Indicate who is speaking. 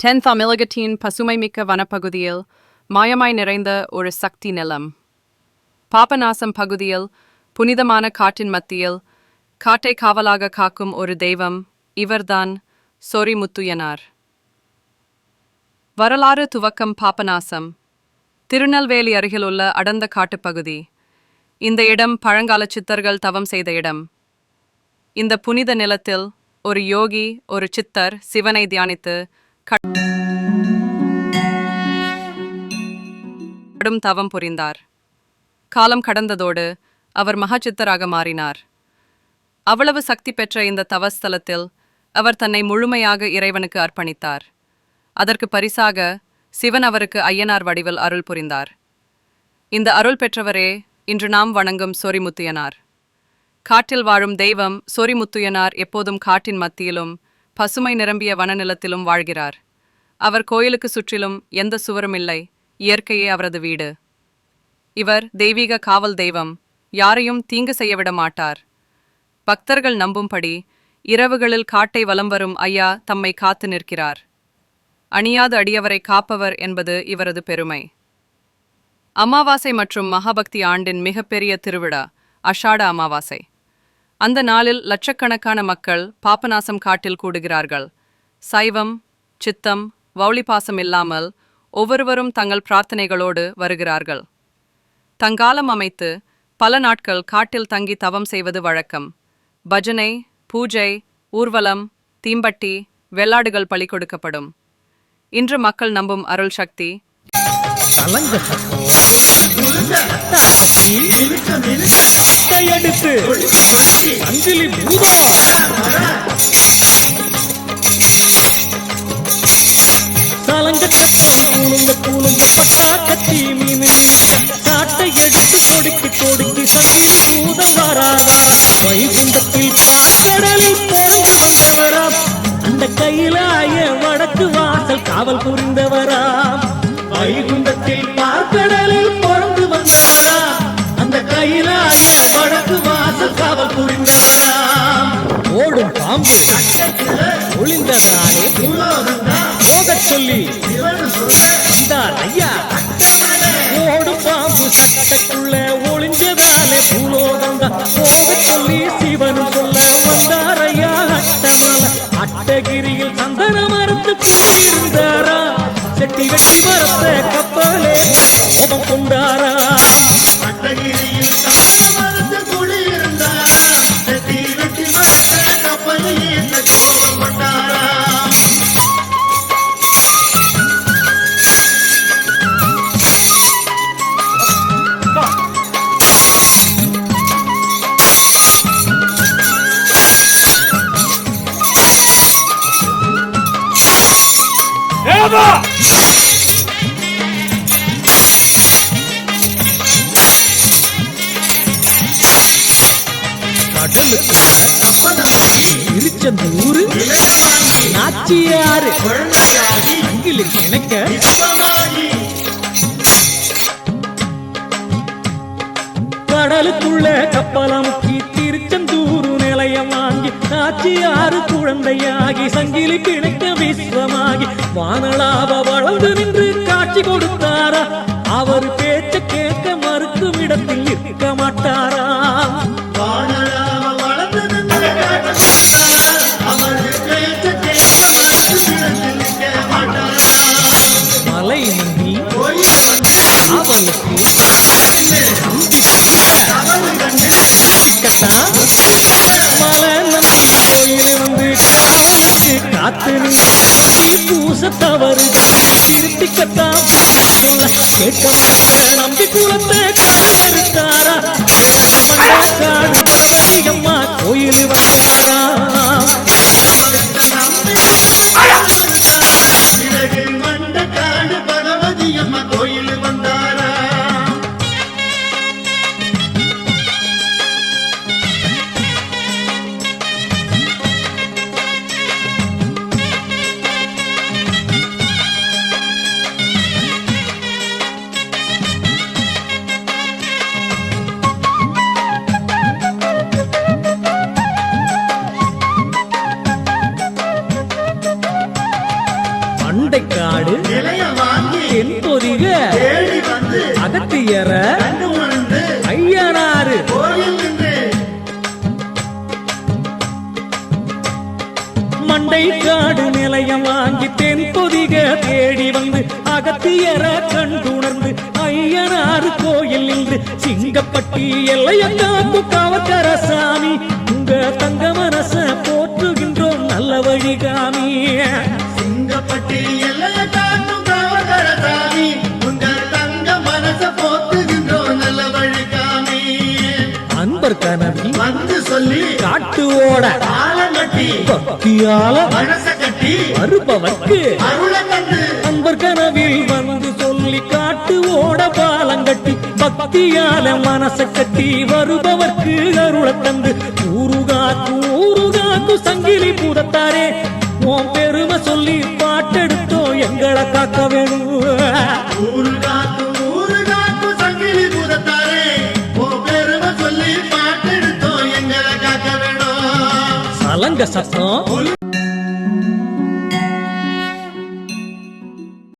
Speaker 1: தென் தமிழகத்தின் பசுமைமிக்க வனப்பகுதியில் மாயமாய் நிறைந்த ஒரு சக்தி நிலம் பாபநாசம் பகுதியில் புனிதமான காட்டின் மத்தியில் காட்டை காவலாக காக்கும் ஒரு தெய்வம் இவர்தான் சொரிமுத்துயனார் வரலாறு துவக்கம் பாபநாசம் திருநெல்வேலி அருகிலுள்ள அடர்ந்த காட்டுப்பகுதி இந்த இடம் பழங்கால சித்தர்கள் தவம் செய்த இடம் இந்த புனித நிலத்தில் ஒரு யோகி ஒரு சித்தர் சிவனை தியானித்து கடும் தவம் புரிந்தார். காலம் கடந்ததோடு அவர் மகாசித்தராக மாறினார். அவ்வளவு சக்தி பெற்ற இந்த தவஸ்தலத்தில் அவர் தன்னை முழுமையாக இறைவனுக்கு அர்ப்பணித்தார். அதற்கு பரிசாக சிவன் அவருக்கு ஐயனார் வடிவில் அருள் புரிந்தார். இந்த அருள் பெற்றவரே இன்று நாம் வணங்கும் சொரிமுத்துயனார். காட்டில் வாழும் தெய்வம் சொரிமுத்துயனார் எப்போதும் காட்டின் மத்தியிலும் பசுமை நிரம்பிய வனநிலத்திலும் வாழ்கிறார். அவர் கோயிலுக்கு சுற்றிலும் எந்த சுவரும் இல்லை. இயற்கையே அவரது வீடு. இவர் தெய்வீக காவல் தெய்வம். யாரையும் தீங்கு செய்யவிட மாட்டார். பக்தர்கள் நம்பும்படி இரவுகளில் காட்டை வலம் வரும் ஐயா தம்மை காத்து நிற்கிறார். அணியாத அடியவரை காப்பவர் என்பது இவரது பெருமை. அமாவாசை மற்றும் மகாபக்தி ஆண்டின் மிகப்பெரிய திருவிழா அஷாட அமாவாசை. அந்த நாளில் லட்சக்கணக்கான மக்கள் பாபநாசம் காட்டில் கூடுகிறார்கள். சைவம் சித்தம் வௌளிபாசம் இல்லாமல் ஒவ்வொருவரும் தங்கள் பிரார்த்தனைகளோடு வருகிறார்கள். தங்காலம் அமைத்து பல நாட்கள் காட்டில் தங்கி தவம் செய்வது வழக்கம். பஜனை பூஜை ஊர்வலம் தீம்பட்டி வெள்ளாடுகள் பலி கொடுக்கப்படும். இன்று மக்கள் நம்பும் அருள் சக்தி.
Speaker 2: அஞ்சலி பூதா கூலுங்க கத்தி மீனு காட்டை எடுத்து கொடுக்கி கொடுக்கி சங்கிலி பூதம் வராதா? வைகுண்டத்தில் பாக்கடலில் போந்து வந்தவரா? அந்த கையிலாய வடக்கு வாசல் காவல் புரிந்தவரா? வைகுண்டத்தில் பார்க்கடலில் பொறந்து வந்தவரா? அந்த கையிலாய வடக்கு வாசல் காவல் புரிந்தவரா? ஓடும் பாம்பு ஒளிந்த போகச் சொல்லி கோபம் கொண்டாரா
Speaker 3: அட்டகிரியில் குடியிருந்தாரா. வெட்டி கப்பலில் ஏத்த கோபப்பட்டாரா.
Speaker 2: கடலுக்குள்ள திருச்செந்தூர் நாச்சியாறு
Speaker 3: குழந்தையாகி
Speaker 2: அங்கிலி கடலுக்குள்ள கப்பலமுக்கி திருச்செந்தூர் நிலையம் வாங்கி நாச்சியாறு குழந்தையாகி சங்கிலி பிணைக்க விஸ்வமாகி வானலாப வளர்ந்து நின்று காட்சி கொடுத்தாரா? அவர் பேச்ச கேட்க மறுக்கும் இடத்தில் இருக்க மாட்டாரா? காத்து பூச தவறு திருப்பிக்கத்தான் சொல்ல கேட்க மாட்ட நம்பி குலத்தை காத்தாரா காடு அதிகமா கோயில் வந்தாரா.
Speaker 3: தேடி வந்து
Speaker 2: அகத்தியர கண்டுணர்ந்து ஐயனாறு கோயில் நின்று சிங்கப்பட்டி எல்லையங்காப்பு காவக்கரசாமி உங்க தங்க மனச போற்றுகின்றோம் நல்ல வழிகாமி.
Speaker 3: சிங்கப்பட்டி எல்லைய காட்டும் காவகர சாமி
Speaker 2: அன்பர் கனவி
Speaker 3: வந்து சொல்லி
Speaker 2: காட்டு ஓட பக்தியால
Speaker 3: மனச கட்டி
Speaker 2: வருபவர்க்கு அன்பர் கனவில் வந்து சொல்லி காட்டு ஓட பாலங்கட்டி பக்தியால மனச கட்டி வருபவர்க்கு அருள தந்து ஊருகாக்கு ஊருகாக்கு சங்கிலி பூதத்தாரே உன் பெருமை சொல்லி பாட்டெடுத்தோம் எங்களை காக்க வேணும்.
Speaker 3: சங்கிலி பூதத்தாரே
Speaker 2: சலங்க சத்தம்.